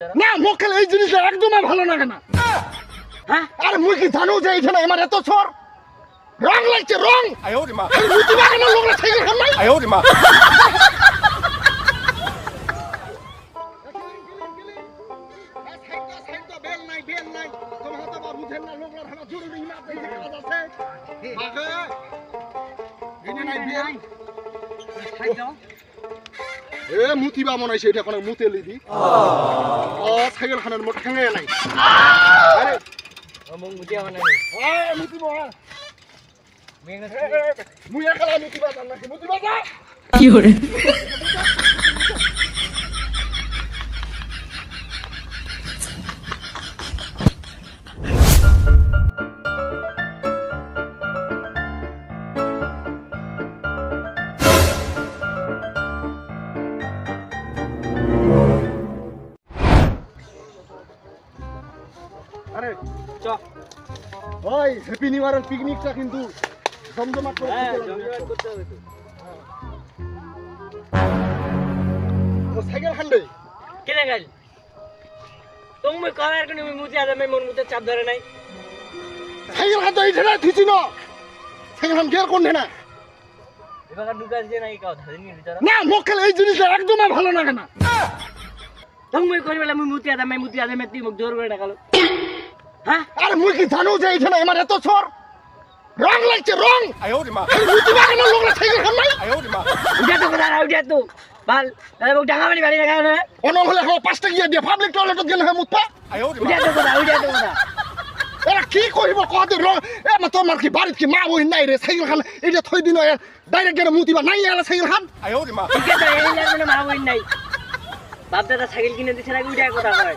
না মোকাল এই জিনিসটা একদম ভালো লাগে না। হ্যাঁ? আরে মুই কি জানো যে এখানে আমার এত সর রং লাগছে রং। রুটি বাগানোর লোকরা সাইকেল হ্যাঁ। খান নাই Hey.！এ মুতিবা মনে হয় সেটা কোনো মুতে লিবি। ও সাইকেল খানের মোট ঠেঙে নাই। আরে মোক মুতিয়া মানে এ মুতিবা মুই একালা মুতিবা জান বা কি যা আরে চ। ওই হ্যাপি নিউ ইয়ারের পিকনিকটা কিন্তু জমজমাট করে হ্যাঁ করতে হবে তো। সাইকেল খান্ডে কেনে গেল তুমি কোন দে মন মুতে চাপ ধরে নাই। সাইকেল খান এই ঠেলা থিছি ন। সাইকেল খান গের কোন ঠেনা এবার ঢুকা দিয়ে নাই কাও ধরে নি ভিতর। না মোকেল এই জিনিসটা একদমই ভালো লাগে না। তুমি কই বেলা মুই মুতিয়া দে মাই মুতিয়া দে মেতি মুখ জোর করে ডাকালো। হ্যাঁ? আরে মুই কি জানো যে এখানে আমার এত সর রং লাগছে রং। রুটি বাগানো লোকরা থেকে খান নাই উঠে ভালো দাদা বউ ডাঙা বাড়ি না পাঁচটা গিয়ে দিয়ে পাবলিক টয়লেটত গেলে হয় মুতপা। উঠে তো কোথায় উঠে তো কোথায়। এরা কি করিব কদি রং। এ মা তোমার কি বাড়িত কি মা বই নাই রে খান। এটা থই দিন ডাইরেক্ট গেলে মুতিবা নাই এলা সাইকেল খান। ঠিক আছে এই মা নাই। বাপ দাদা সাইকেল কিনে দিছে নাকি উঠে কথা কয়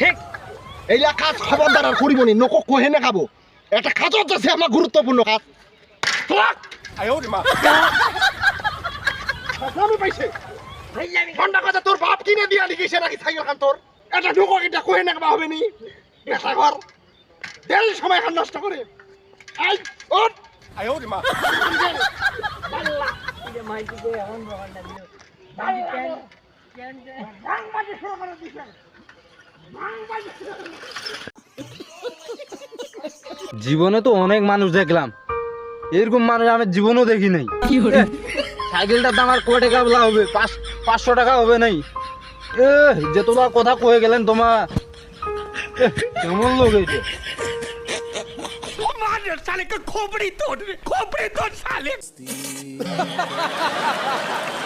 ঠিক? এইলা কাজ খবরদার আর করিব নি নক কহে না খাব। এটা কাজ আছে আমার গুরুত্বপূর্ণ কাজ। ঠান্ডা কথা তোর কিনে দিয়া নাকি সে নাকি সাইকেল খান তোর। এটা ঢুকো এটা নি এটা ঘর। দেড় সময় নষ্ট করে। আই ওট জীবনে তো অনেক মানুষ দেখলাম। এরকম মানুষ আমি জীবনও দেখি নাই। সাইকেলটার দাম আর কয় টাকা হবে পাঁচ পাঁচশো টাকা হবে নাই। যে তোমার কথা কয়ে গেলেন তোমার কেমন লোক এই খোপড়ি তোর খোপড়ি তোর